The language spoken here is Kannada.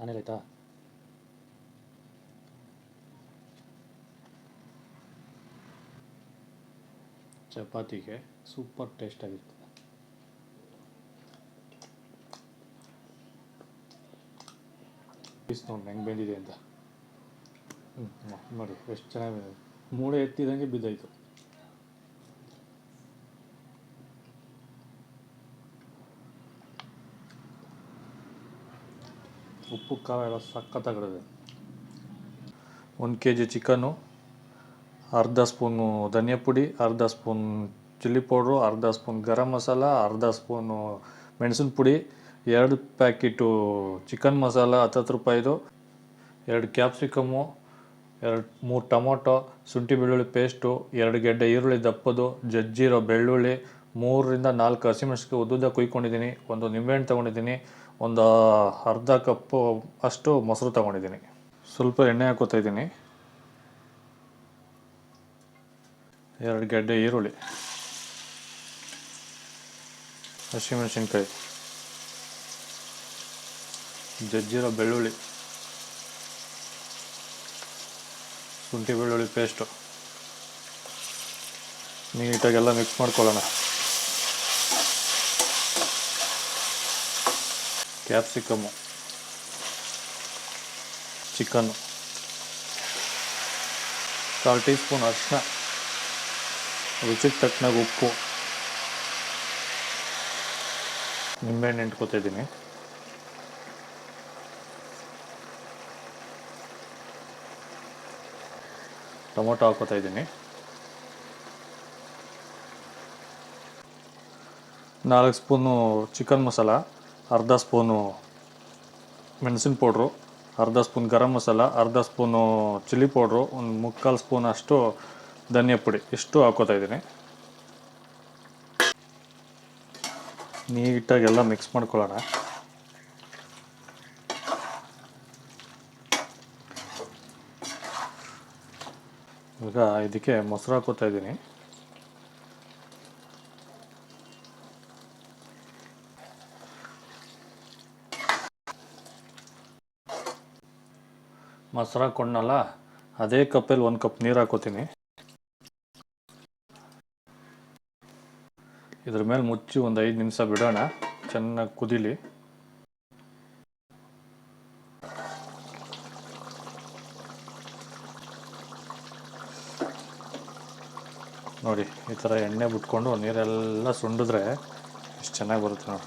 ಆಮೇಲೆ 있다. ಚಪಾತಿಗೆ ಸೂಪರ್ ಟೇಸ್ಟ್ ಆಗಿರ್ತದೆ ಪೀಸ್ ನೋಡಿ, ಹೆಂಗೆ ಬೆಂದಿದೆ ಅಂತ. ಹ್ಞೂ ನೋಡಿ, ಎಷ್ಟು ಚೆನ್ನಾಗಿ ಮೂಳೆ ಎತ್ತಿದಂಗೆ ಬಿದ್ದಾಯಿತು. ಉಪ್ಪು ಖಾರ ಎಲ್ಲ ಸಖತ್ತಾಗಿರುತ್ತೆ ಒಂದು ಕೆ ಜಿ ಚಿಕನ್ನು, ಅರ್ಧ ಸ್ಪೂನು ಧನಿಯಾ ಪುಡಿ, ಅರ್ಧ ಸ್ಪೂನ್ ಚಿಲ್ಲಿ ಪೌಡ್ರು, ಅರ್ಧ ಸ್ಪೂನ್ ಗರಂ ಮಸಾಲ, ಅರ್ಧ ಸ್ಪೂನು ಮೆಣಸಿನ ಪುಡಿ, ಎರಡು ಪ್ಯಾಕೆಟು ಚಿಕನ್ ಮಸಾಲ ಹತ್ತತ್ತು ರೂಪಾಯಿದು, ಎರಡು ಕ್ಯಾಪ್ಸಿಕಮ್ಮು, ಎರಡು ಮೂರು ಟೊಮೊಟೊ, ಶುಂಠಿ ಬೆಳ್ಳುಳ್ಳಿ ಪೇಸ್ಟು, ಎರಡು ಗೆಡ್ಡೆ ಈರುಳ್ಳಿ ದಪ್ಪದು, ಜಜ್ಜಿರೋ ಬೆಳ್ಳುಳ್ಳಿ, ಮೂರರಿಂದ ನಾಲ್ಕು ಹಸಿಮೆಣಸಿಗೆ ಉದ್ದುದ್ದ ಕುಯ್ಕೊಂಡಿದ್ದೀನಿ, ಒಂದು ನಿಂಬೆಹಣ್ಣು ತೊಗೊಂಡಿದ್ದೀನಿ ಒಂದು ಅರ್ಧ ಕಪ್ಪು ಅಷ್ಟು ಮೊಸರು ತಗೊಂಡಿದ್ದೀನಿ. ಸ್ವಲ್ಪ ಎಣ್ಣೆ ಹಾಕೋತಾ ಇದ್ದೀನಿ. ಎರಡು ಗೆಡ್ಡೆ ಈರುಳ್ಳಿ. ಹಸಿಮೆಣಸಿನ್ಕಾಯಿ. ಜಜ್ಜಿರೋ ಬೆಳ್ಳುಳ್ಳಿ. ಶುಂಠಿ ಬೆಳ್ಳುಳ್ಳಿ ಪೇಸ್ಟು ನೀಟಾಗೆಲ್ಲ ಮಿಕ್ಸ್ ಮಾಡ್ಕೊಳ್ಳೋಣ. ಕ್ಯಾಪ್ಸಿಕಮ್ಮು ಚಿಕನ್ನು ಕಾಲು ಟೀ ಸ್ಪೂನ್ ಅರಿಶಿನ ರುಚಿಗೆ ತಕ್ಕನಾಗ ಉಪ್ಪು. ನಿಂಬೆಹಣ್ಣು ಇಟ್ಕೊತಿದ್ದೀನಿ ಟೊಮೊಟೊ ಹಾಕೋತಾ ಇದ್ದೀನಿ. ನಾಲ್ಕು ಸ್ಪೂನು ಚಿಕನ್ ಮಸಾಲ. ಅರ್ಧ ಸ್ಪೂನು ಮೆಣಸಿನ ಪೌಡ್ರು, ಅರ್ಧ ಸ್ಪೂನ್ ಗರಂ ಮಸಾಲ, ಅರ್ಧ ಸ್ಪೂನು ಚಿಲ್ಲಿ ಪೌಡ್ರು, ಒಂದು ಮುಕ್ಕಾಲು ಸ್ಪೂನ್ ಅಷ್ಟು ಧನಿಯಾ ಪುಡಿ. ಇಷ್ಟು ಹಾಕೋತಾ ಇದ್ದೀನಿ. ನೀಟಾಗೆಲ್ಲ ಮಿಕ್ಸ್ ಮಾಡ್ಕೊಳ್ಳೋಣ. ಈಗ ಇದಕ್ಕೆ ಮೊಸರು ಹಾಕೋತಾ ಇದ್ದೀನಿ. ಮೊಸರು ಕೊಂಡಲ್ಲ, ಅದೇ ಕಪ್ಪಲ್ಲಿ ಒಂದು ಕಪ್ ನೀರು ಹಾಕೋತೀನಿ. ಇದ್ರ ಮೇಲೆ ಮುಚ್ಚಿ ಒಂದು ಐದು ನಿಮಿಷ ಬಿಡೋಣ, ಚೆನ್ನಾಗಿ ಕುದಿಲಿ. ನೋಡಿ, ಈ ಥರ ಎಣ್ಣೆ ಬಿಟ್ಕೊಂಡು ನೀರೆಲ್ಲ ಸುಂಡಿದ್ರೆ ಎಷ್ಟು ಚೆನ್ನಾಗಿ ಬರುತ್ತೆ ನೋಡಿ